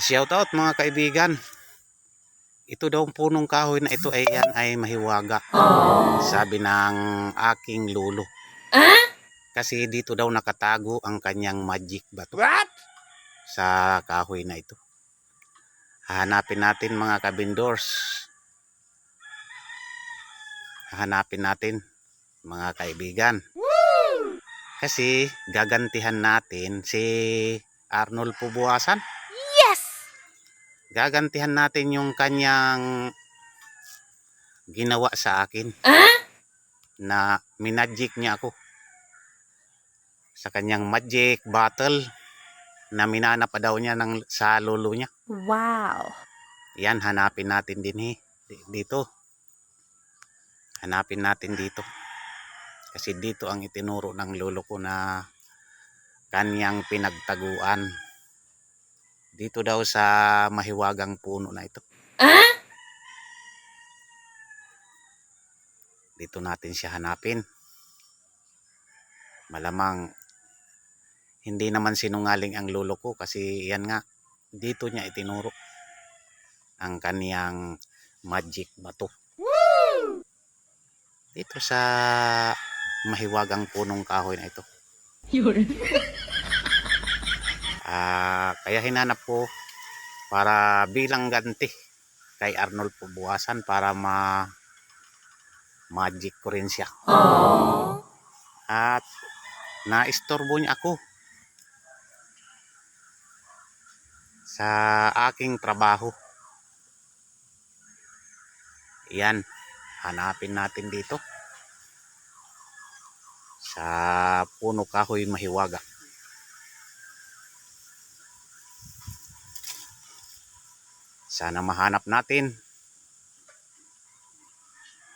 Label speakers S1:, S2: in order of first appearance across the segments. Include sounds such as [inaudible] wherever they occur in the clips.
S1: Shoutout mga kaibigan. Ito daw ang punong kahoy na ito ay yan ay mahiwaga. Sabi ng aking lolo. Kasi dito daw nakatago ang kanyang magic bato.
S2: What?
S1: Sa kahoy na ito. Hahanapin natin mga kabindors. Hahanapin natin mga kaibigan. Kasi gagantihan natin si Arnold Pubuasan. Gagantihan natin yung kanyang ginawa sa akin
S3: Ah?
S1: na minagic niya ako sa kanyang magic battle na minana pa daw niya ng, sa lolo niya.
S3: Wow.
S1: Yan, hanapin natin din eh. Di- Dito. Hanapin natin dito. Kasi dito ang itinuro ng lolo ko na kanyang pinagtaguan. Dito daw sa mahiwagang puno na ito.
S3: Ah?
S1: dito natin siya hanapin. Malamang hindi naman sinungaling ang lolo ko kasi yan nga dito niya itinuro ang kaniyang magic bato. Dito sa mahiwagang punong kahoy na ito.
S3: Yun. [laughs]
S1: Ah, kaya hinanap ko para bilang ganti kay Arnold Pubuasan para ma magic ko rin siya. At naistorbo niya ako sa aking trabaho. Yan, hanapin natin dito sa puno kahoy mahiwaga. Sana mahanap natin.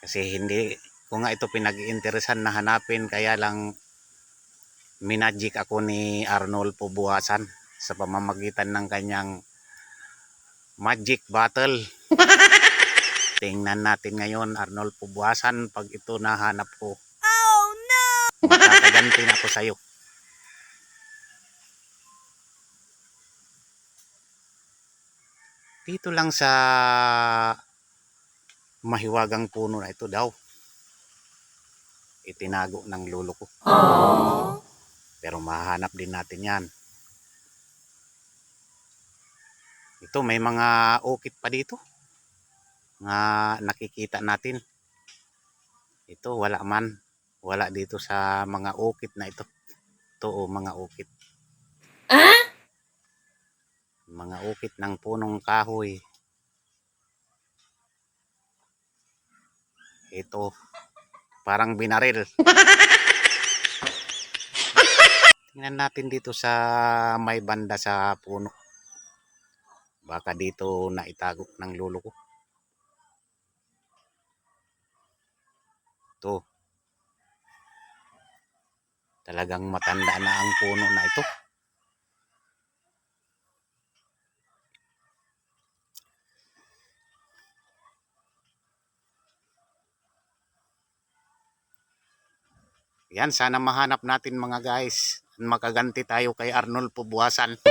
S1: Kasi hindi ko nga ito pinag-iinteresan na hanapin kaya lang minagic ako ni Arnold Pubuasan sa pamamagitan ng kanyang magic battle. [laughs] Tingnan natin ngayon Arnold Pubuasan pag ito nahanap ko.
S3: Oh no!
S1: Makakaganti na ako sa'yo. Dito lang sa mahiwagang puno na ito daw. Itinago ng lolo ko. Pero mahanap din natin yan. Ito may mga ukit pa dito. Nga nakikita natin. Ito wala man. Wala dito sa mga ukit na ito. Ito o mga ukit.
S3: Ah?
S1: Mga ukit ng punong kahoy. Ito. Parang binaril. [laughs] Tingnan natin dito sa may banda sa puno. Baka dito na itago ng lolo ko. Ito. Talagang matanda na ang puno na ito. Yan, sana mahanap natin mga guys. Makaganti tayo kay Arnold Pubuasan. [laughs]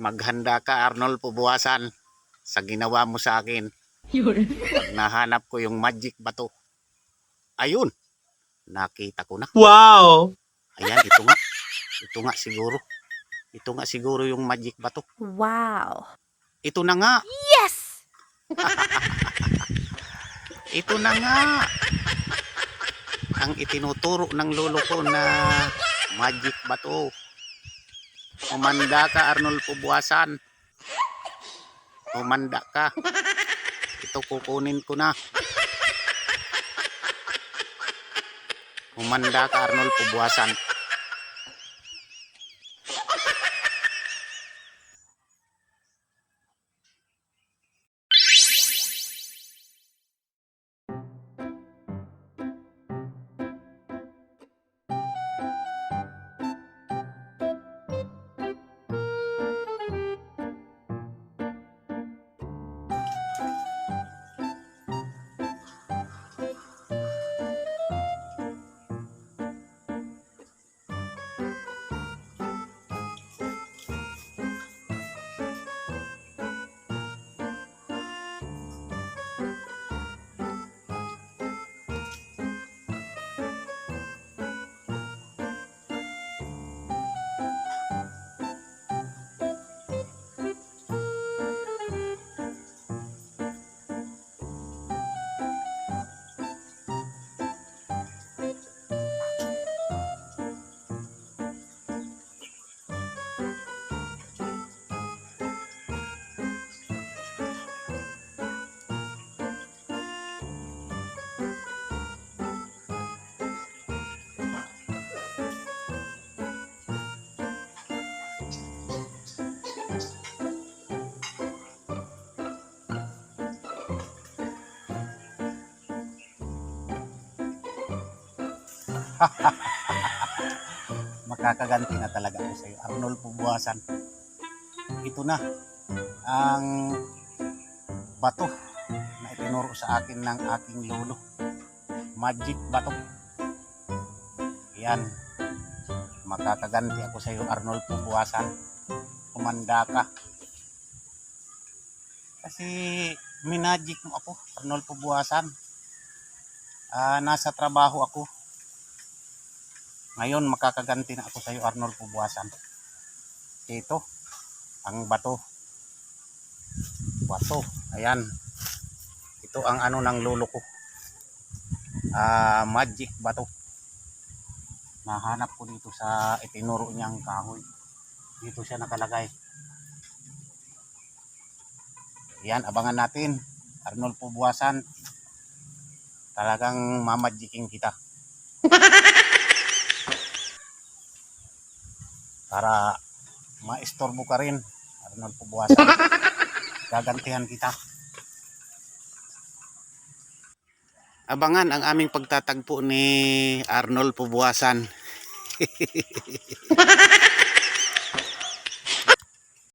S1: Maghanda ka Arnold Pubuasan sa ginawa mo sa akin. Pag nahanap ko yung magic bato. Ayun. Nakita ko na.
S2: Wow!
S1: Ayan, ito nga. Ito nga siguro. Ito nga siguro yung magic bato.
S3: Wow.
S1: Ito na nga.
S3: Yes! [laughs]
S1: Ito na nga. Ang itinuturo ng lolo ko na magic bato. Umanda ka Arnold Pubuasan. Umanda ka. Ito kukunin ko na. Umanda ka Arnold Pubuasan. Makakaganti na talaga ako sa iyo. Arnold Pubuasan. Ito na ang bato na itinuro sa akin ng aking lolo. Magic bato. Yan. Makakaganti ako sa iyo, Arnold Pubuasan. Kumanda ka. Kasi minagic mo ako, Arnold Pubuasan. Ah, nasa trabaho ako. Ngayon, makakaganti na ako sa iyo, Arnold Pubuasan. Ito, ang bato. Bato. Ayan. Ito ang ano ng lolo ko. Ah, magic bato. Nahanap ko dito sa itinuro niyang kahoy. Dito siya nakalagay. Yan, abangan natin. Arnold Pubuasan. Talagang mamagiking kita. Para maistorbo ka rin. Arnold Pubuasan. [laughs] Gagantihan kita. Abangan ang aming pagtatagpo ni Arnold Pubuasan. [laughs]